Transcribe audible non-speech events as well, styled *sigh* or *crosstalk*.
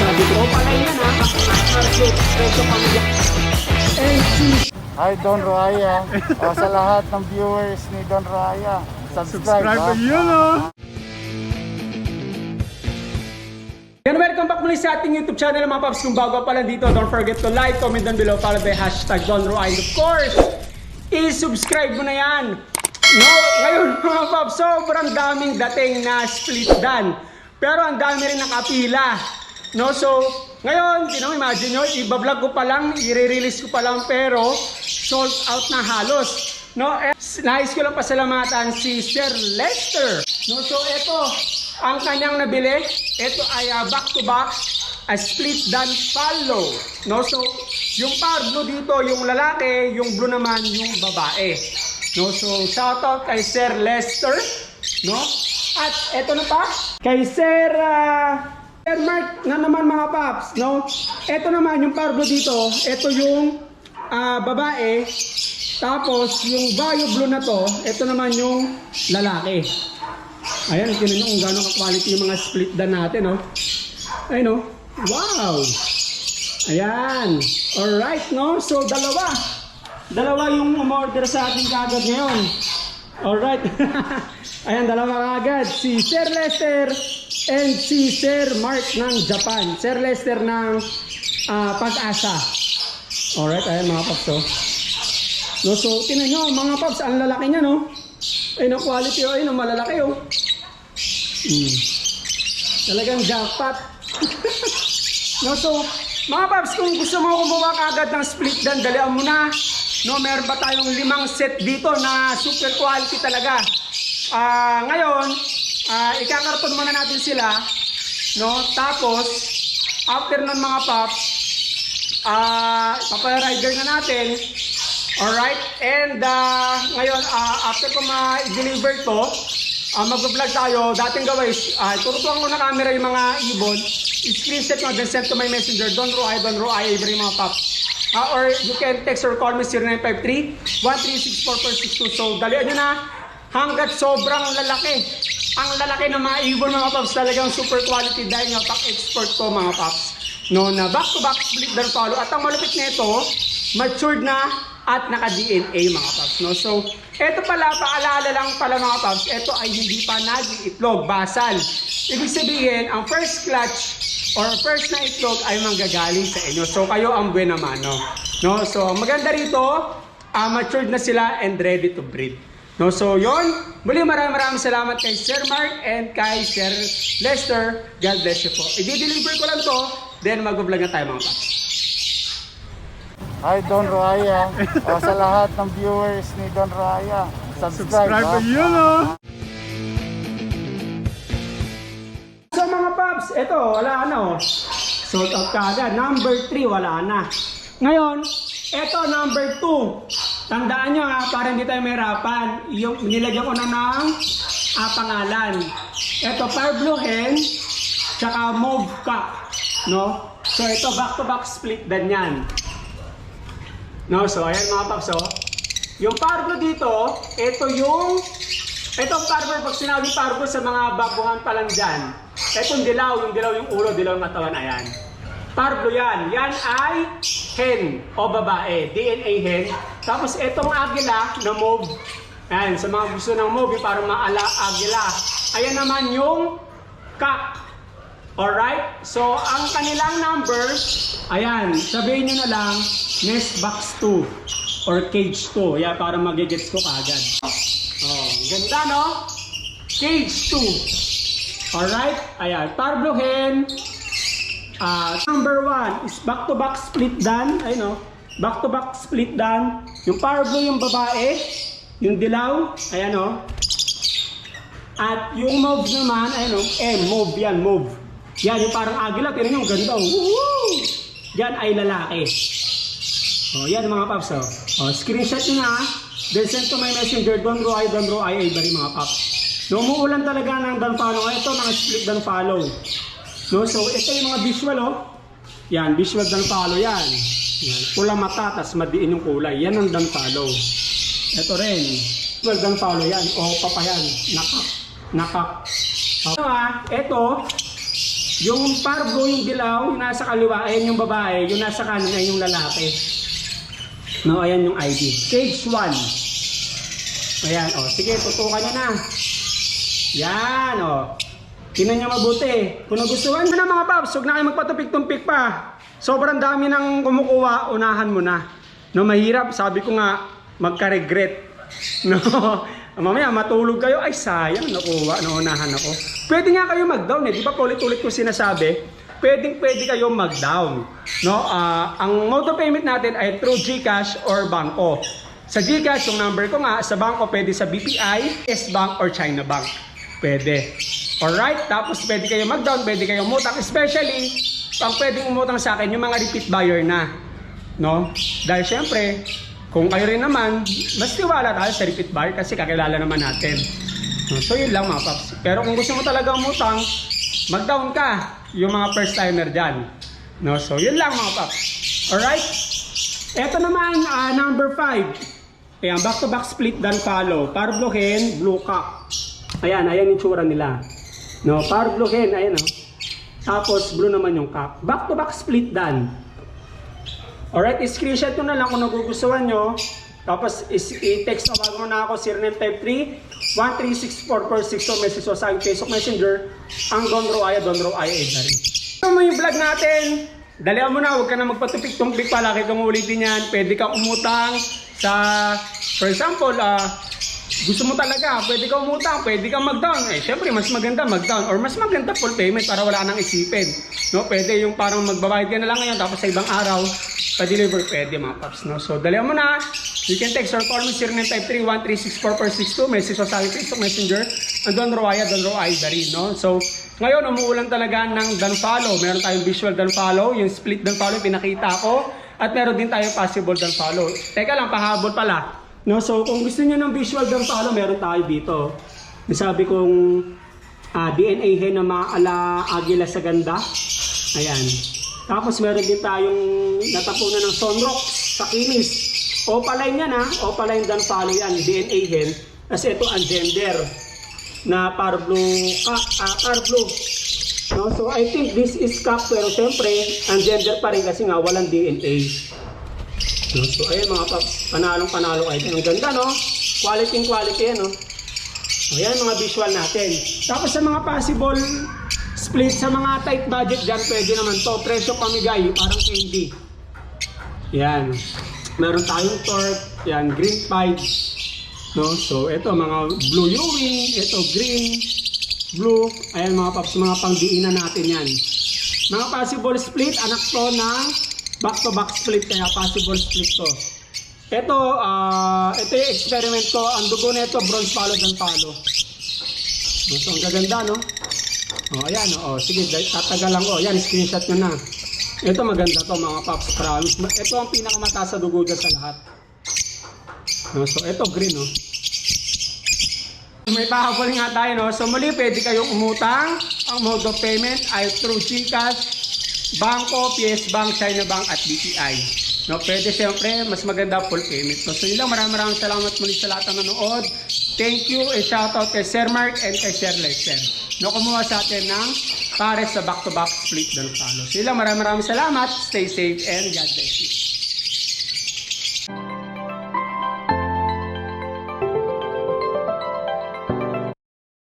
sabi ko, pala yan ha, market, preso pamilya. And cheese. Hi Don Raya. o sa lahat ng viewers ni Don Raya, subscribe. Subscribe ha? yun, oh. And welcome back muli sa ating YouTube channel mga paps. Kung bago pa lang dito, don't forget to like, comment down below, follow by hashtag Don Roy. Of course, i-subscribe mo na yan. No, ngayon *laughs* mga paps, sobrang daming dating na split dan. Pero ang dami rin nakapila. No, so, ngayon, imagine nyo, ibablog ko pa lang, i-release ko pa lang, pero sold out na halos. No, eh, nais ko lang pasalamatan si Sir Lester. No, so ito, ang kanyang nabili, ito ay ah, back to back, a split dan follow. No, so yung par blue dito, yung lalaki, yung blue naman, yung babae. No, so shoutout kay Sir Lester, no? At eto na pa, kay Sir ah, Sir Mark na naman mga paps, no? Ito naman yung par blue dito, ito yung ah, babae, tapos yung bio blue na to, ito naman yung lalaki. Ayan, tinan nyo kung gano'ng ka-quality yung mga split dan natin, no? Ayun, no? Wow! Ayan. Alright, no? So, dalawa. Dalawa yung umorder sa ating kagad ngayon. Alright. *laughs* Ayan, dalawa kagad. Si Sir Lester and si Sir Mark ng Japan. Sir Lester ng ah, Pag-asa. Alright, ayan mga paps, oh. No, so, tinan nyo, mga paps, ang lalaki niya, no? Ayun ang quality, oh. Ayun ang malalaki, oh. Mm. Talagang jackpot. *laughs* no, so, mga paps, kung gusto mo kumuha kagad ng split dan, dalihan mo na. No, meron pa tayong limang set dito na super quality talaga. Ah, ngayon, ah, ikakarton muna natin sila. No, tapos, after nun mga paps, ah, paparider na natin. Alright, and uh, ngayon, uh, after ko ma-deliver to, uh, mag-vlog tayo, dating gawin, uh, turutuan ko na camera yung mga ibon, screenshot mo, then send to my messenger, Don Roy, Don Roy, every mga pop. Uh, or you can text or call me 0953-1364462. So, dalian nyo na hanggat sobrang lalaki. Ang lalaki ng mga ibon mga paps, talagang super quality dahil nga pack-export ko mga paps. No, na back-to-back split dan follow. At ang malupit nito, matured na at naka-DNA mga paps. No? So, eto pala, paalala lang pala mga paps, eto ay hindi pa nag-itlog, basal. Ibig sabihin, ang first clutch or first na itlog ay manggagaling sa inyo. So, kayo ang buena mano. No? So, ang maganda rito, ah, matured na sila and ready to breed. No, so yon. Muli maraming maraming salamat kay Sir Mark and kay Sir Lester. God bless you po. I-deliver ko lang to, then mag-vlog na tayo mga paps. Hi Don Raya. o sa lahat ng viewers ni Don Raya, subscribe. Subscribe ha? po yun, paps, ito, wala na oh. Sold out kagad. Number 3, wala na. Ngayon, ito number 2. Tandaan nyo ha, para hindi tayo mahirapan. Yung, nilagyan ko na ng ah, pangalan. Ito, Parblo Hen, tsaka Mauve Cup. No? So ito, back-to-back split din yan. No, so ayan mga paps, oh. Yung Parblo dito, ito yung Itong Parblo, pag sinabi Parblo sa mga babuhan pa lang dyan, itong dilaw, yung dilaw yung ulo, dilaw yung katawan, ayan. Parblo yan. Yan ay hen o babae, DNA hen. Tapos itong agila na mauve, ayan, sa mga gusto ng mauve, parang maala agila. Ayan naman yung cock. Alright? So, ang kanilang number, ayan, sabihin nyo na lang, nest box 2 or cage 2. Yan, para magigets ko kagad. Oh, ganda no? Cage 2. Alright? Ayan, Parblo hen. Ah, number 1 is back-to-back split dan. Ayun no? Back-to-back split dan. Yung Parblo yung babae. Yung dilaw. Ayan no? At yung mauve naman, ayun no? Eh, mauve yan, mauve. Yan, yung parang agila. Tignan nyo, ganda. oh. Woo! Yan ay lalaki. Oh, yan mga paps. Oh. oh screenshot nyo na. ah. Then send to my messenger. I, don't row I, ay bari mga paps. No, umuulan talaga ng dan follow. Ito, mga split dan follow. No, so ito yung mga visual, oh. Yan, visual dan follow yan. Yan, pula mata, tas madiin yung kulay. Yan ang dan follow. Ito rin. Visual dan follow yan. O, papayan. Nakak. Nakak. Oh. Ito, ah, ito, Yung parbo, yung dilaw, yung nasa kaliwa, ayan yung babae, yung nasa kanan ay yung lalaki. No, ayan yung ID. Stage 1. Ayan, oh, sige, tutukan nyo na. Yan, oh. Tingnan nyo mabuti. Kung nagustuhan nyo na mga paps, huwag na kayo magpatupik-tumpik pa. Sobrang dami nang kumukuha, unahan mo na. No, mahirap, sabi ko nga, magka-regret. *laughs* No, mamaya matulog kayo, ay sayang, nakuha, naunahan ako. Pwede nga kayo mag-down eh, di ba paulit-ulit ko sinasabi, pwedeng pwede kayo mag-down. No, ah, ang mode of payment natin ay through GCash or Bangko. Sa GCash, yung number ko nga, sa Bangko pwede sa BPI, S-Bank or China Bank. Pwede. Alright, tapos pwede kayo mag-down, pwede kayo umutang, especially, ang pwedeng umutang sa akin, yung mga repeat buyer na. No? Dahil syempre, kung kayo rin naman, mas tiwala tayo sa repeat buyer kasi kakilala naman natin. So yun lang mga paps. Pero kung gusto mo talaga umutang, mag-down ka, yung mga first timer dyan. No? So yun lang mga paps. Alright? Ito naman, ah, number 5. Ayan, back-to-back split dan follow. Parblo hen, blue cup. Ayan, ayan yung tsura nila. No, Parblo hen, ayan oh. Tapos blue naman yung cup. Back-to-back split dan. Alright, screenshot nyo na lang kung nagugustuhan nyo. Tapos i-text na bago na ako 0953-1364462 message ko sa Facebook Messenger ang Don Roaya, Don Roaya Edari. Ito mo yung vlog natin. Dalihan mo na, huwag ka na magpatupik-tumpik pa. Laki kang ulitin yan. Pwede ka umutang sa, for example, ah, gusto mo talaga, pwede ka umutang, pwede ka mag-down. Eh, syempre, mas maganda mag-down or mas maganda full payment para wala nang isipin. No, pwede yung parang magbabayad ka na lang ngayon tapos sa ibang araw, pa-deliver pwede mga paps. No? So, dalihan mo na. You can text or call me 0953-1364462. Message sa aking Facebook Messenger. Ang Don Roaya, Don Roaya Dari, no? So, ngayon, umuulan talaga ng Dan Follow. Meron tayong visual Dan Follow. Yung split Dan Follow, pinakita ko. At meron din tayong possible Dan Follow. Teka lang, pahabol pala. No, so kung gusto niyo ng visual Dan Follow, meron tayo dito. Sabi kong ah, DNA hen na mga ala agila sa ganda. Ayan. Tapos meron din tayong natapunan ng sunrock sa kinis. Opaline yan ha. Opaline Dan Follow yan. DNA hen. Kasi ito ang gender na parblo ka, ah, parblo. No, so I think this is cup pero syempre ang gender pa rin kasi nga walang DNA. So ayan mga paps, panalong panalo kayo. Ang ganda no? Quality quality yan no? Ayan mga visual natin. Tapos sa mga possible split sa mga tight budget dyan, pwede naman to. Presyo pamigay, parang candy. Yan. Meron tayong torque, yan, green pipe. No? So, ito, mga blue Ewing, ito, green, blue. Ayan mga paps, mga pangdiinan natin yan. Mga possible split, anak to ng back-to-back split, kaya possible split to. Ito, ah, ito yung experiment ko. Ang dugo nito, bronze palo ng palo. So, ang gaganda, no? O, ayan, o. Sige, dahil- tatagalan ko. Ayan, screenshot nyo na. Ito maganda to mga paps, promise. Ito ang pinakamataas sa dugo dyan sa lahat. No, so, ito green, no? May pahabol nga tayo, no? So, muli, pwede kayong umutang. Ang mode of payment ay through GCash, Bangko, PS Bank, China Bank, at BPI. No, pwede siyempre, mas maganda full payment. So, yun lang, maraming maraming salamat muli sa lahat ng nanonood. Thank you and shoutout kay Sir Mark and kay Sir Lester. No, kumuha sa atin ng pares sa back-to-back split ng talo. So, yun maraming maraming salamat. Stay safe and God bless you.